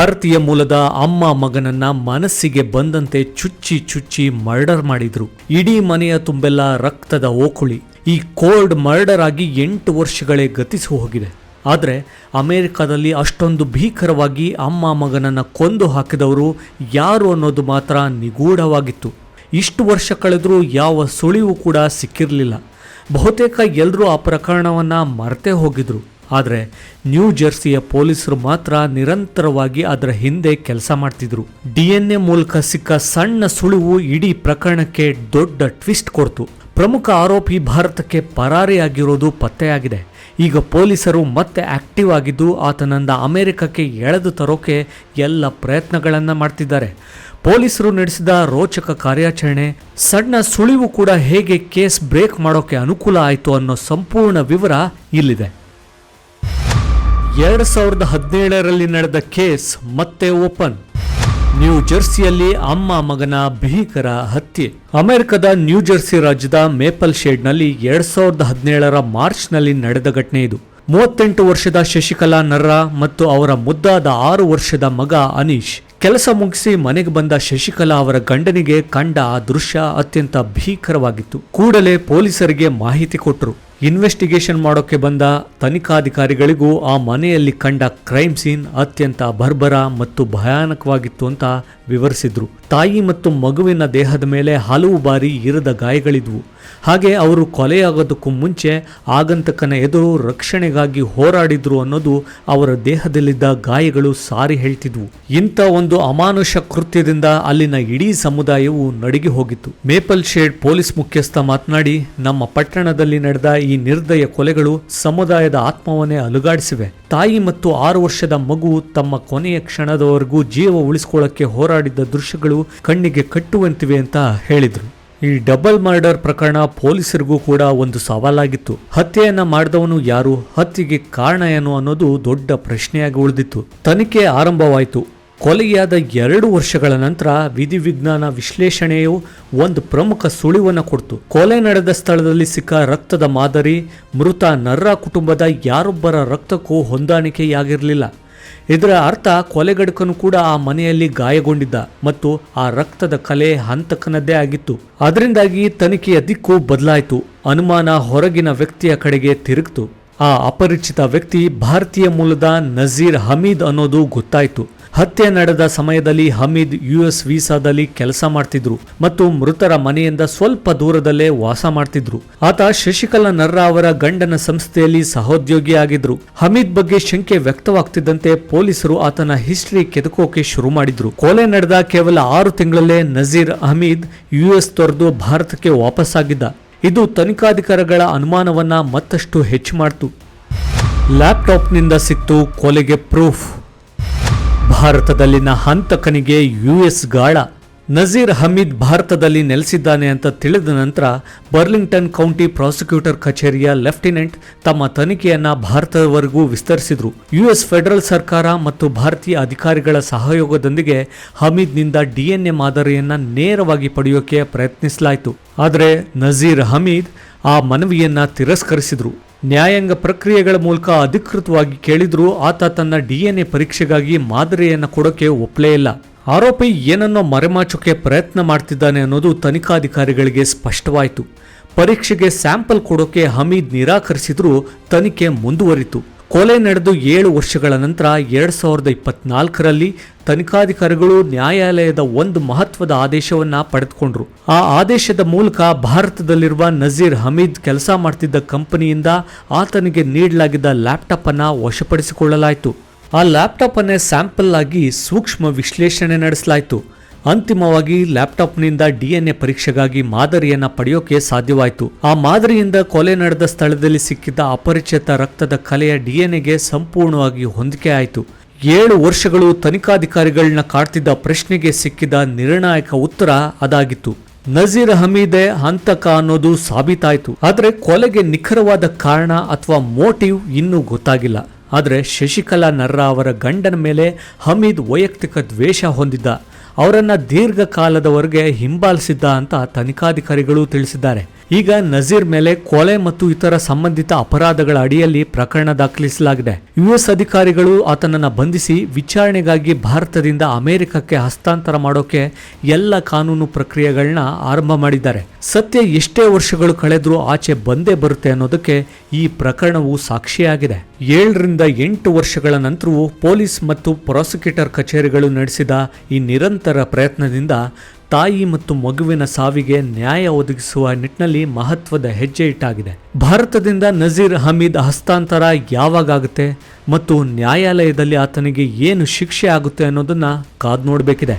ಭಾರತೀಯ ಮೂಲದ ಅಮ್ಮ ಮಗನನ್ನ ಮನಸ್ಸಿಗೆ ಬಂದಂತೆ ಚುಚ್ಚಿ ಚುಚ್ಚಿ ಮರ್ಡರ್ ಮಾಡಿದ್ರು. ಇಡೀ ಮನೆಯ ತುಂಬೆಲ್ಲ ರಕ್ತದ ಓಕುಳಿ. ಈ ಕೋಲ್ಡ್ ಮರ್ಡರ್ ಆಗಿ ಎಂಟು ವರ್ಷಗಳೇ ಗತಿಸಿ ಹೋಗಿದೆ. ಆದರೆ ಅಮೆರಿಕದಲ್ಲಿ ಅಷ್ಟೊಂದು ಭೀಕರವಾಗಿ ಅಮ್ಮ ಮಗನನ್ನು ಕೊಂದು ಹಾಕಿದವರು ಯಾರು ಅನ್ನೋದು ಮಾತ್ರ ನಿಗೂಢವಾಗಿತ್ತು. ಇಷ್ಟು ವರ್ಷ ಕಳೆದರೂ ಯಾವ ಸುಳಿವು ಕೂಡ ಸಿಕ್ಕಿರಲಿಲ್ಲ. ಬಹುತೇಕ ಎಲ್ಲರೂ ಆ ಪ್ರಕರಣವನ್ನು ಮರೆತೇ ಹೋಗಿದ್ರು. ಆದರೆ ನ್ಯೂ ಜೆರ್ಸಿಯ ಪೊಲೀಸರು ಮಾತ್ರ ನಿರಂತರವಾಗಿ ಅದರ ಹಿಂದೆ ಕೆಲಸ ಮಾಡ್ತಿದ್ರು. ಡಿ ಎನ್ ಎ ಮೂಲಕ ಸಿಕ್ಕ ಸಣ್ಣ ಸುಳಿವು ಇಡೀ ಪ್ರಕರಣಕ್ಕೆ ದೊಡ್ಡ ಟ್ವಿಸ್ಟ್ ಕೊಡ್ತು. ಪ್ರಮುಖ ಆರೋಪಿ ಭಾರತಕ್ಕೆ ಪರಾರಿಯಾಗಿರೋದು ಪತ್ತೆಯಾಗಿದೆ. ಈಗ ಪೊಲೀಸರು ಮತ್ತೆ ಆಕ್ಟಿವ್ ಆಗಿದ್ದು ಆತನನ್ನ ಅಮೆರಿಕಕ್ಕೆ ಎಳೆದು ತರೋಕೆ ಎಲ್ಲ ಪ್ರಯತ್ನಗಳನ್ನು ಮಾಡ್ತಿದ್ದಾರೆ. ಪೊಲೀಸರು ನಡೆಸಿದ ರೋಚಕ ಕಾರ್ಯಾಚರಣೆ, ಸಣ್ಣ ಸುಳಿವು ಕೂಡ ಹೇಗೆ ಕೇಸ್ ಬ್ರೇಕ್ ಮಾಡೋಕೆ ಅನುಕೂಲ ಆಯಿತು ಅನ್ನೋ ಸಂಪೂರ್ಣ ವಿವರ ಇಲ್ಲಿದೆ. ಎರಡು ಸಾವಿರದ ಹದಿನೇಳರಲ್ಲಿ ನಡೆದ ಕೇಸ್ ಮತ್ತೆ ಓಪನ್. ನ್ಯೂ ಜರ್ಸಿಯಲ್ಲಿ ಅಮ್ಮ ಮಗನ ಭೀಕರ ಹತ್ಯೆ. ಅಮೆರಿಕದ ನ್ಯೂ ಜರ್ಸಿ ರಾಜ್ಯದ ಮೇಪಲ್ ಶೇಡ್ನಲ್ಲಿ ಎರಡ್ ಸಾವಿರದ ಹದಿನೇಳರ ಮಾರ್ಚ್ನಲ್ಲಿ ನಡೆದ ಘಟನೆ ಇದು. ಮೂವತ್ತೆಂಟು ವರ್ಷದ ಶಶಿಕಲಾ ನರ್ರಾ ಮತ್ತು ಅವರ ಮುದ್ದಾದ ಆರು ವರ್ಷದ ಮಗ ಅನೀಶ್. ಕೆಲಸ ಮುಗಿಸಿ ಮನೆಗೆ ಬಂದ ಶಶಿಕಲಾ ಅವರ ಗಂಡನಿಗೆ ಕಂಡ ಆ ದೃಶ್ಯ ಅತ್ಯಂತ ಭೀಕರವಾಗಿತ್ತು. ಕೂಡಲೇ ಪೊಲೀಸರಿಗೆ ಮಾಹಿತಿ ಕೊಟ್ಟರು ಇನ್ವೆಸ್ಟಿಗೇಷನ್ ಮಾಡೋಕ್ಕೆ ಬಂದ ತನಿಖಾಧಿಕಾರಿಗಳಿಗೂ ಆ ಮನೆಯಲ್ಲಿ ಕಂಡ ಕ್ರೈಮ್ ಸೀನ್ ಅತ್ಯಂತ ಬರ್ಬರ ಮತ್ತು ಭಯಾನಕವಾಗಿತ್ತು ಅಂತ ವಿವರಿಸಿದ್ರು. ತಾಯಿ ಮತ್ತು ಮಗುವಿನ ದೇಹದ ಮೇಲೆ ಹಲವು ಬಾರಿ ಇರದ ಗಾಯಗಳಿದ್ವು. ಹಾಗೆ ಅವರು ಕೊಲೆಯಾಗೋದಕ್ಕೂ ಮುಂಚೆ ಆಗಂತಕನ ಎದುರು ರಕ್ಷಣೆಗಾಗಿ ಹೋರಾಡಿದ್ರು ಅನ್ನೋದು ಅವರ ದೇಹದಲ್ಲಿದ್ದ ಗಾಯಗಳು ಸಾರಿ ಹೇಳ್ತಿದ್ವು. ಇಂಥ ಒಂದು ಅಮಾನುಷ ಕೃತ್ಯದಿಂದ ಅಲ್ಲಿನ ಇಡೀ ಸಮುದಾಯವು ನಡುಗಿ ಹೋಗಿತ್ತು. ಮೇಪಲ್ ಶೇಡ್ ಪೊಲೀಸ್ ಮುಖ್ಯಸ್ಥ ಮಾತನಾಡಿ, ನಮ್ಮ ಪಟ್ಟಣದಲ್ಲಿ ನಡೆದ ನಿರ್ದಯ ಕೊಲೆಗಳು ಸಮುದಾಯದ ಆತ್ಮವನ್ನೇ ಅಲುಗಾಡಿಸಿವೆ. ತಾಯಿ ಮತ್ತು ಆರು ವರ್ಷದ ಮಗು ತಮ್ಮ ಕೊನೆಯ ಕ್ಷಣದವರೆಗೂ ಜೀವ ಉಳಿಸಿಕೊಳ್ಳಕ್ಕೆ ಹೋರಾಡಿದ್ದ ದೃಶ್ಯಗಳು ಕಣ್ಣಿಗೆ ಕಟ್ಟುವಂತಿವೆ ಅಂತ ಹೇಳಿದ್ರು. ಈ ಡಬಲ್ ಮರ್ಡರ್ ಪ್ರಕರಣ ಪೊಲೀಸರಿಗೂ ಕೂಡ ಒಂದು ಸವಾಲಾಗಿತ್ತು. ಹತ್ಯೆಯನ್ನ ಮಾಡಿದವನು ಯಾರು, ಹತ್ಯೆಗೆ ಕಾರಣ ಏನು ಅನ್ನೋದು ದೊಡ್ಡ ಪ್ರಶ್ನೆಯಾಗಿ ಉಳಿದಿತ್ತು. ತನಿಖೆ ಆರಂಭವಾಯಿತು. ಕೊಲೆಯಾದ ಎರಡು ವರ್ಷಗಳ ನಂತರ ವಿಧಿವಿಜ್ಞಾನ ವಿಶ್ಲೇಷಣೆಯು ಒಂದು ಪ್ರಮುಖ ಸುಳಿವನ್ನು ಕೊಡ್ತು. ಕೊಲೆ ನಡೆದ ಸ್ಥಳದಲ್ಲಿ ಸಿಕ್ಕ ರಕ್ತದ ಮಾದರಿ, ಮೃತ ನರ್ರ ಕುಟುಂಬದ ಯಾರೊಬ್ಬರ ರಕ್ತಕ್ಕೂ ಹೊಂದಾಣಿಕೆಯಾಗಿರಲಿಲ್ಲ. ಇದರ ಅರ್ಥ ಕೊಲೆಗಡಕನು ಕೂಡ ಆ ಮನೆಯಲ್ಲಿ ಗಾಯಗೊಂಡಿದ್ದ ಮತ್ತು ಆ ರಕ್ತದ ಕಲೆ ಹಂತಕನದ್ದೇ ಆಗಿತ್ತು. ಅದರಿಂದಾಗಿ ತನಿಖೆಯ ದಿಕ್ಕು ಬದಲಾಯಿತು. ಅನುಮಾನ ಹೊರಗಿನ ವ್ಯಕ್ತಿಯ ಕಡೆಗೆ ತಿರುಗ್ತು. ಆ ಅಪರಿಚಿತ ವ್ಯಕ್ತಿ ಭಾರತೀಯ ಮೂಲದ ನಜೀರ್ ಹಮೀದ್ ಅನ್ನೋದು ಗೊತ್ತಾಯಿತು. ಹತ್ಯೆ ನಡೆದ ಸಮಯದಲ್ಲಿ ಹಮೀದ್ ಯುಎಸ್ ವೀಸಾದಲ್ಲಿ ಕೆಲಸ ಮಾಡ್ತಿದ್ರು ಮತ್ತು ಮೃತರ ಮನೆಯಿಂದ ಸ್ವಲ್ಪ ದೂರದಲ್ಲೇ ವಾಸ ಮಾಡ್ತಿದ್ರು. ಆತ ಶಶಿಕಲಾ ನರ್ರಾ ಅವರ ಗಂಡನ ಸಂಸ್ಥೆಯಲ್ಲಿ ಸಹೋದ್ಯೋಗಿ ಆಗಿದ್ರು. ಹಮೀದ್ ಬಗ್ಗೆ ಶಂಕೆ ವ್ಯಕ್ತವಾಗ್ತಿದ್ದಂತೆ ಪೊಲೀಸರು ಆತನ ಹಿಸ್ಟ್ರಿ ಕೆದಕೋಕೆ ಶುರು ಮಾಡಿದ್ರು. ಕೊಲೆ ನಡೆದ ಕೇವಲ ಆರು ತಿಂಗಳಲ್ಲೇ ನಜೀರ್ ಹಮೀದ್ ಯುಎಸ್ ತೊರೆದು ಭಾರತಕ್ಕೆ ವಾಪಸ್ಸಾಗಿದ್ದ. ಇದು ತನಿಖಾಧಿಕಾರಿಗಳ ಅನುಮಾನವನ್ನ ಮತ್ತಷ್ಟು ಹೆಚ್ಚು ಮಾಡ್ತು. ಲ್ಯಾಪ್ಟಾಪ್ನಿಂದ ಸಿಕ್ತು ಕೊಲೆಗೆ ಪ್ರೂಫ್. ಭಾರತದಲ್ಲಿನ ಹಂತಕನಿಗೆ ಯು ಎಸ್ ಗಾಳ. ನಜೀರ್ ಹಮೀದ್ ಭಾರತದಲ್ಲಿ ನೆಲೆಸಿದ್ದಾನೆ ಅಂತ ತಿಳಿದ ನಂತರ ಬರ್ಲಿಂಗ್ಟನ್ ಕೌಂಟಿ ಪ್ರಾಸಿಕ್ಯೂಟರ್ ಕಚೇರಿಯ ಲೆಫ್ಟಿನೆಂಟ್ ತಮ್ಮ ತನಿಖೆಯನ್ನ ಭಾರತದವರೆಗೂ ವಿಸ್ತರಿಸಿದ್ರು. ಯುಎಸ್ ಫೆಡರಲ್ ಸರ್ಕಾರ ಮತ್ತು ಭಾರತೀಯ ಅಧಿಕಾರಿಗಳ ಸಹಯೋಗದೊಂದಿಗೆ ಹಮೀದ್ನಿಂದ ಡಿಎನ್ಎ ಮಾದರಿಯನ್ನ ನೇರವಾಗಿ ಪಡೆಯೋಕೆ ಪ್ರಯತ್ನಿಸಲಾಯಿತು. ಆದರೆ ನಜೀರ್ ಹಮೀದ್ ಆ ಮನವಿಯನ್ನ ತಿರಸ್ಕರಿಸಿದ್ರು. ನ್ಯಾಯಾಂಗ ಪ್ರಕ್ರಿಯೆಗಳ ಮೂಲಕ ಅಧಿಕೃತವಾಗಿ ಕೇಳಿದ್ರೂ ಆತ ತನ್ನ ಡಿಎನ್ಎ ಪರೀಕ್ಷೆಗಾಗಿ ಮಾದರಿಯನ್ನು ಕೊಡೋಕೆ ಒಪ್ಪಲೇ ಇಲ್ಲ. ಆರೋಪಿ ಏನನ್ನೋ ಮರೆಮಾಚೋಕೆ ಪ್ರಯತ್ನ ಮಾಡ್ತಿದ್ದಾನೆ ಅನ್ನೋದು ತನಿಖಾಧಿಕಾರಿಗಳಿಗೆ ಸ್ಪಷ್ಟವಾಯಿತು. ಪರೀಕ್ಷೆಗೆ ಸ್ಯಾಂಪಲ್ ಕೊಡೋಕೆ ಹಮೀದ್ ನಿರಾಕರಿಸಿದ್ರೂ ತನಿಖೆ ಮುಂದುವರಿತು. ಕೊಲೆ ನಡೆದು ಏಳು ವರ್ಷಗಳ ನಂತರ ಎರಡು ಸಾವಿರದ ಇಪ್ಪತ್ನಾಲ್ಕರಲ್ಲಿ ತನಿಖಾಧಿಕಾರಿಗಳು ನ್ಯಾಯಾಲಯದ ಒಂದು ಮಹತ್ವದ ಆದೇಶವನ್ನ ಪಡೆದುಕೊಂಡ್ರು. ಆ ಆದೇಶದ ಮೂಲಕ ಭಾರತದಲ್ಲಿರುವ ನಜೀರ್ ಹಮೀದ್ ಕೆಲಸ ಮಾಡ್ತಿದ್ದ ಕಂಪನಿಯಿಂದ ಆತನಿಗೆ ನೀಡಲಾಗಿದ್ದ ಲ್ಯಾಪ್ಟಾಪ್ ಅನ್ನು ವಶಪಡಿಸಿಕೊಳ್ಳಲಾಯಿತು. ಆ ಲ್ಯಾಪ್ಟಾಪ್ ಅನ್ನೇ ಸ್ಯಾಂಪಲ್ ಆಗಿ ಸೂಕ್ಷ್ಮ ವಿಶ್ಲೇಷಣೆ ನಡೆಸಲಾಯಿತು. ಅಂತಿಮವಾಗಿ ಲ್ಯಾಪ್ಟಾಪ್ನಿಂದ ಡಿಎನ್ಎ ಪರೀಕ್ಷೆಗಾಗಿ ಮಾದರಿಯನ್ನ ಪಡೆಯೋಕೆ ಸಾಧ್ಯವಾಯಿತು. ಆ ಮಾದರಿಯಿಂದ ಕೊಲೆ ನಡೆದ ಸ್ಥಳದಲ್ಲಿ ಸಿಕ್ಕಿದ್ದ ಅಪರಿಚಿತ ರಕ್ತದ ಕಲೆಯ ಡಿಎನ್ಎಗೆ ಸಂಪೂರ್ಣವಾಗಿ ಹೊಂದಿಕೆ ಆಯಿತು. ಏಳು ವರ್ಷಗಳು ತನಿಖಾಧಿಕಾರಿಗಳನ್ನ ಕಾಡ್ತಿದ್ದ ಪ್ರಶ್ನೆಗೆ ಸಿಕ್ಕಿದ ನಿರ್ಣಾಯಕ ಉತ್ತರ ಅದಾಗಿತ್ತು. ನಜೀರ್ ಹಮೀದೆ ಹಂತಕ ಅನ್ನೋದು ಸಾಬೀತಾಯಿತು. ಆದರೆ ಕೊಲೆಗೆ ನಿಖರವಾದ ಕಾರಣ ಅಥವಾ ಮೋಟಿವ್ ಇನ್ನೂ ಗೊತ್ತಾಗಿಲ್ಲ. ಆದರೆ ಶಶಿಕಲಾ ನರ್ರಾ ಅವರ ಗಂಡನ ಮೇಲೆ ಹಮೀದ್ ವೈಯಕ್ತಿಕ ದ್ವೇಷ ಹೊಂದಿದ್ದ. ಅವರನ್ನ ದೀರ್ಘಕಾಲದವರೆಗೆ ಹಿಂಬಾಲಿಸಿದ್ದ ಅಂತ ತನಿಖಾಧಿಕಾರಿಗಳು ತಿಳಿಸಿದ್ದಾರೆ. ಈಗ ನಜೀರ್ ಮೇಲೆ ಕೊಲೆ ಮತ್ತು ಇತರ ಸಂಬಂಧಿತ ಅಪರಾಧಗಳ ಅಡಿಯಲ್ಲಿ ಪ್ರಕರಣ ದಾಖಲಿಸಲಾಗಿದೆ. ಯುಎಸ್ ಅಧಿಕಾರಿಗಳು ಆತನನ್ನು ಬಂಧಿಸಿ ವಿಚಾರಣೆಗಾಗಿ ಭಾರತದಿಂದ ಅಮೆರಿಕಕ್ಕೆ ಹಸ್ತಾಂತರ ಮಾಡೋಕೆ ಎಲ್ಲ ಕಾನೂನು ಪ್ರಕ್ರಿಯೆಗಳನ್ನ ಆರಂಭ ಮಾಡಿದ್ದಾರೆ. ಸತ್ಯ ಎಷ್ಟೇ ವರ್ಷಗಳು ಕಳೆದರೂ ಆಚೆ ಬಂದೇ ಬರುತ್ತೆ ಅನ್ನೋದಕ್ಕೆ ಈ ಪ್ರಕರಣವು ಸಾಕ್ಷಿಯಾಗಿದೆ. ಏಳರಿಂದ ಎಂಟು ವರ್ಷಗಳ ನಂತರವೂ ಪೊಲೀಸ್ ಮತ್ತು ಪ್ರಾಸಿಕ್ಯೂಟರ್ ಕಚೇರಿಗಳು ನಡೆಸಿದ ಈ ನಿರಂತರ ಪ್ರಯತ್ನದಿಂದ ತಾಯಿ ಮತ್ತು ಮಗುವಿನ ಸಾವಿಗೆ ನ್ಯಾಯ ಒದಗಿಸುವ ನಿಟ್ಟಿನಲ್ಲಿ ಮಹತ್ವದ ಹೆಜ್ಜೆ ಇಟ್ಟಾಗಿದೆ. ಭಾರತದಿಂದ ನಜೀರ್ ಹಮೀದ್ ಹಸ್ತಾಂತರ ಯಾವಾಗುತ್ತೆ ಮತ್ತು ನ್ಯಾಯಾಲಯದಲ್ಲಿ ಆತನಿಗೆ ಏನು ಶಿಕ್ಷೆ ಆಗುತ್ತೆ ಅನ್ನೋದನ್ನ ಕಾದು ನೋಡಬೇಕಿದೆ.